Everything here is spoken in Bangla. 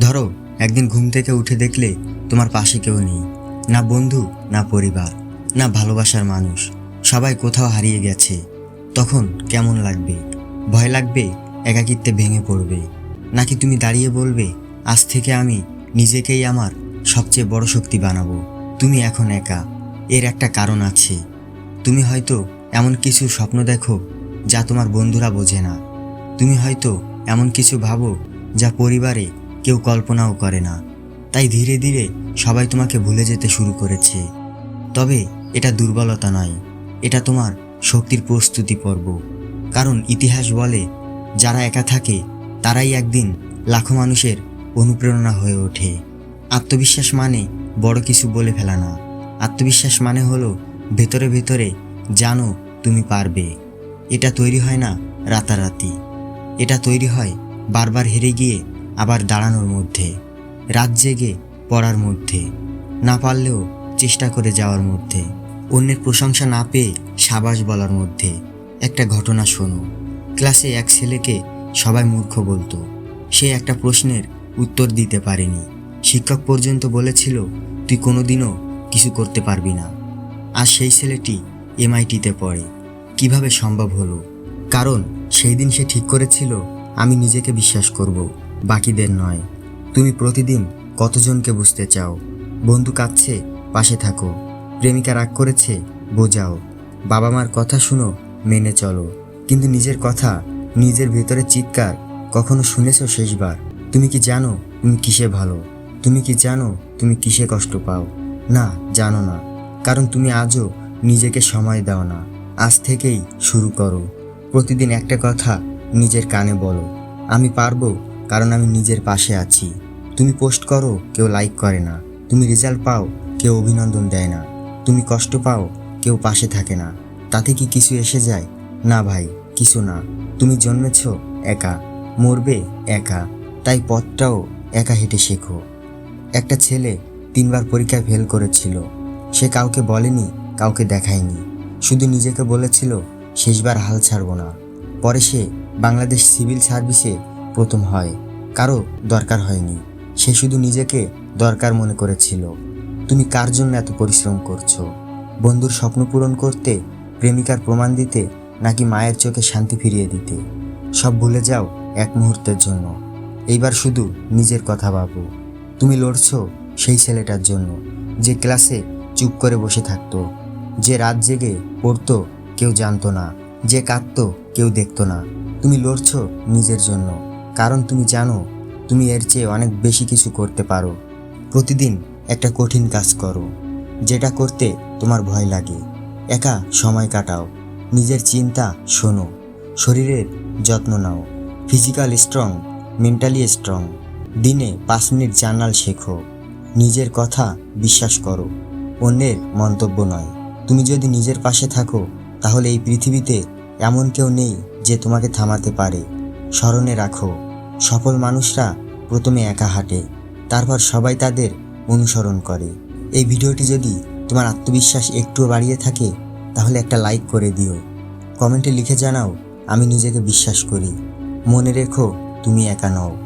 ধরো, একদিন ঘুম থেকে উঠে দেখলে তোমার পাশে কেউ নেই। না বন্ধু, না পরিবার, না ভালোবাসার মানুষ। সবাই কোথাও হারিয়ে গেছে। তখন কেমন লাগবে? ভয় লাগবে, একাকিত্বে ভেঙে পড়বে। নাকি তুমি দাঁড়িয়ে বলবে, আজ থেকে আমি নিজেকেই আমার সবচেয়ে বড় শক্তি বানাবো। তুমি এখন একা, এর একটা কারণ আছে। তুমি হয়তো এমন কিছু স্বপ্ন দেখো যা তোমার বন্ধুরা বোঝে না। তুমি হয়তো এমন কিছু ভাবো যা পরিবারে কেউ কল্পনাও করে না। তাই ধীরে ধীরে সবাই তোমাকে ভুলে যেতে শুরু করেছে। তবে এটা দুর্বলতা নয়, এটা তোমার শক্তির প্রস্তুতি পর্ব। কারণ ইতিহাস বলে, যারা একা থাকে, তারাই একদিন লাখো মানুষের অনুপ্রেরণা হয়ে ওঠে। আত্মবিশ্বাস মানে বড় কিছু বলে ফেলা না। আত্মবিশ্বাস মানে হলো ভেতরে ভেতরে জানো তুমি পারবে। এটা তৈরি হয় না রাতারাতি। এটা তৈরি হয় বারবার হেরে গিয়ে আবার দাঁড়ানোর মধ্যে, রাত জেগে পড়ার মধ্যে, না পারলেও চেষ্টা করে যাওয়ার মধ্যে, অন্যের প্রশংসা না পেয়ে সাবাস বলার মধ্যে, একটা ঘটনা শোনো। ক্লাসে এক ছেলেকে সবাই মূর্খ বলতো। সে একটা প্রশ্নের উত্তর দিতে পারেনি। শিক্ষক পর্যন্ত বলেছিল, তুই কোনোদিনও কিছু করতে পারবি না। আর সেই ছেলেটি এমআইটিতে পড়ে। কীভাবে সম্ভব হলো? কারণ সেই দিন সে ঠিক করেছিল, আমি নিজেকে বিশ্বাস করব। বাকিদের নয়। তুমি প্রতিদিন কতজনকে বুঝতে চাও? বন্ধু কাঁদছে, পাশে থাকো। প্রেমিকা রাগ করেছে, বোঝাও। বাবা মার কথা শুনো, মেনে চলো। কিন্তু নিজের কথা, নিজের ভেতরে চিৎকার কখনো শুনেছো শেষবার? তুমি কি জানো তুমি কিসে ভালো? তুমি কি জানো তুমি কিসে কষ্ট পাও? না, জানো না। কারণ তুমি আজও নিজেকে সময় দাও না। আজ থেকেই শুরু করো। প্রতিদিন একটা কথা নিজের কানে বলো। আমি পারব কারণ আমি নিজের পাশে আছি। তুমি পোস্ট করো, কেউ লাইক করে না। তুমি রেজাল্ট পাও, কেউ অভিনন্দন দেয় না। তুমি কষ্ট পাও, কেউ পাশে থাকে না। তাতে কি কিছু এসে যায়? না ভাই, কিছু না। তুমি জন্মেছ একা, মরবে একা। তাই পথটাও একা হেঁটে শেখো। একটা ছেলে তিনবার পরীক্ষায় ফেল করেছিল। সে কাউকে বলেনি, কাউকে দেখায়নি। শুধু নিজেকে বলেছিল, শেষবার হাল ছাড়বো না। পরে সে বাংলাদেশ সিভিল সার্ভিসে প্রথম হয়। কারও দরকার হয়নি। সে শুধু নিজেকে দরকার মনে করেছিল। তুমি কার জন্য এত পরিশ্রম করছ? বন্ধুর স্বপ্ন পূরণ করতে, প্রেমিকার প্রমাণ দিতে, নাকি মায়ের চোখে শান্তি ফিরিয়ে দিতে? সব ভুলে যাও এক মুহূর্তের জন্য। এইবার শুধু নিজের কথা ভাবো। তুমি লড়ছো সেই ছেলেটার জন্য, যে ক্লাসে চুপ করে বসে থাকতো, যে রাত জেগে পড়তো কেউ জানতো না, যে কাঁদতো কেউ দেখতো না। তুমি লড়ছো নিজের জন্য। কারণ তুমি জানো, তুমি এর চেয়ে অনেক বেশি কিছু করতে পারো। প্রতিদিন একটা কঠিন কাজ করো, যেটা করতে তোমার ভয় লাগে। একা সময় কাটাও, নিজের চিন্তা শোনো, শরীরের যত্ন নাও, ফিজিক্যাল স্ট্রং, মেন্টালি স্ট্রং। দিনে পাঁচ মিনিট জার্নাল শেখো, নিজের কথা বিশ্বাস করো, অন্যের মন্তব্য নয়। তুমি যদি নিজের পাশে থাকো, তাহলে এই পৃথিবীতে এমন কেউ নেই যে তোমাকে থামাতে পারে। স্মরণে রাখো সফল মানুষরা প্রথমে একা হাঁটে, তারপর সবাই তাদের অনুসরণ করে। এই ভিডিওটি যদি তোমার আত্মবিশ্বাস একটুও বাড়িয়ে থাকে, তাহলে একটা লাইক করে দিও। কমেন্টে লিখে জানাও, আমি নিজেকে বিশ্বাস করি। মনে রেখো, তুমি একা নও।